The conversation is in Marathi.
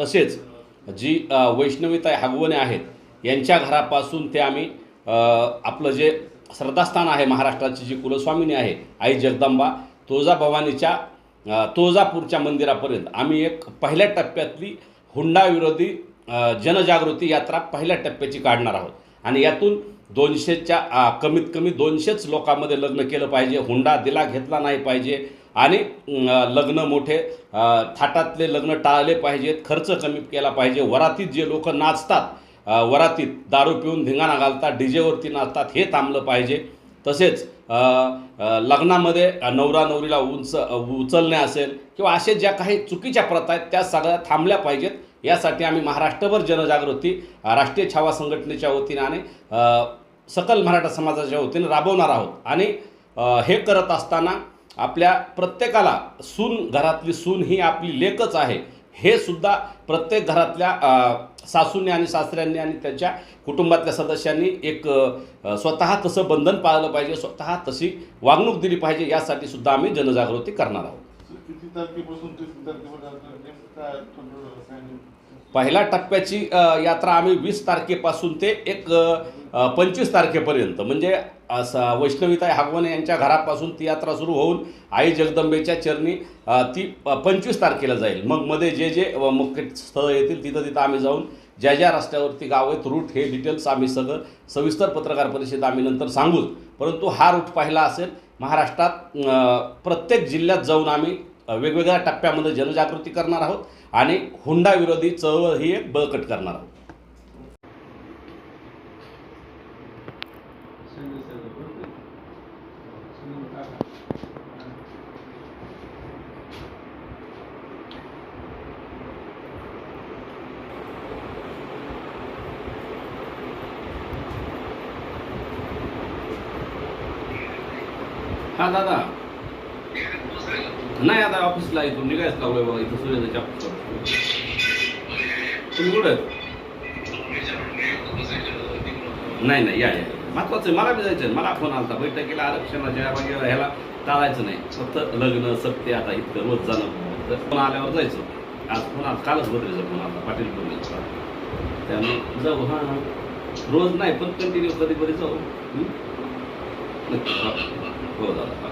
तसेच जी वैष्णवीताई हगवणे आहेत यांच्या घरापासून ते आम्ही आपलं जे श्रद्धास्थान आहे महाराष्ट्राची जी कुलस्वामिनी आहे आई जगदंबा तुळजाभवानीच्या तुळजापूरच्या मंदिरापर्यंत आम्ही एक पहिल्या टप्प्यातली हुंडाविरोधी जनजागृती यात्रा पहिल्या टप्प्याची काढणार आहोत. आणि यातून दोनशेच्या कमीत कमी दोनशेच लोकांमध्ये लग्न केलं पाहिजे हुंडा दिला घेतला नाही पाहिजे आणि लग्न मोठे थाटातले लग्न टाळले पाहिजेत खर्च कमी केला पाहिजे वरातीत जे लोक नाचतात वरातीत दारू पिऊन धिंगाणा घालतात डी जेवरती नाचतात हे थांबलं पाहिजे. तसेच लग्नामध्ये नवरा नवरीला उंच उचलणे असेल किंवा असे ज्या काही चुकीच्या प्रथा आहेत त्या सगळ्या थांबल्या पाहिजेत. यासाठी आम्ही महाराष्ट्रभर जनजागृती राष्ट्रीय छावा संघटनेच्या वतीने आणि सकल मराठा समाजाच्या वतीने राबवणार आहोत. आणि हे करत असताना आपल्या प्रत्येकाला सून घरातली सून ही आपली लेकच आहे हे सुद्धा प्रत्येक घरातल्या सासूंनी आणि सासऱ्यांनी आणि त्यांच्या कुटुंबातल्या सदस्यांनी एक स्वतः तसं बंधन पाळलं पाहिजे स्वतः तशी वागणूक दिली पाहिजे यासाठी सुद्धा आम्ही जनजागृती करणार आहोत? पहिल्या टप्प्याची यात्रा आम्ही वीस तारखेपासून ते एक पंचवीस तारखेपर्यंत. म्हणजे असं वैष्णवीताई हागवणे यांच्या घरापासून ती यात्रा सुरू होऊन आई जगदंबेच्या चरणी ती पंचवीस तारखेला जाईल. मग मध्ये जे जे मुख्य स्थळं येतील तिथं तिथं आम्ही जाऊन ज्या ज्या रस्त्यावरती गाव आहेत रूट हे डिटेल्स आम्ही सगळं सविस्तर पत्रकार परिषद आम्ही नंतर सांगूच परंतु हा रूट पाहिला असेल महाराष्ट्रात प्रत्येक जिल्ह्यात जाऊन आम्ही वेगवेगळ्या टप्प्यामध्ये जनजागृती करणार आहोत आणि हुंडा विरोधी चळवळ ही एक बळकट करणार आहोत. हा दादा. नाही आता ऑफिसला इथून निघायच लागलोय बघा इथं ऑफिसवर तुम्ही कुठं? नाही नाही या या. महत्वाचं आहे. मला बी जायचं मला फोन आलता. बैठकीला आरक्षणाच्या वगैरे ह्याला टाळायचं नाही. फक्त लग्न सत्य आता इतकं रोज जाणं. तर फोन आल्यावर जायचं. आज फोन आला. कालच बदलायचा फोन आला. पाटील बोलले. त्यामुळे जाऊ. हां हां. रोज नाही पण कंटिन्यू कधी कधी जाऊ नक्की. हो दादा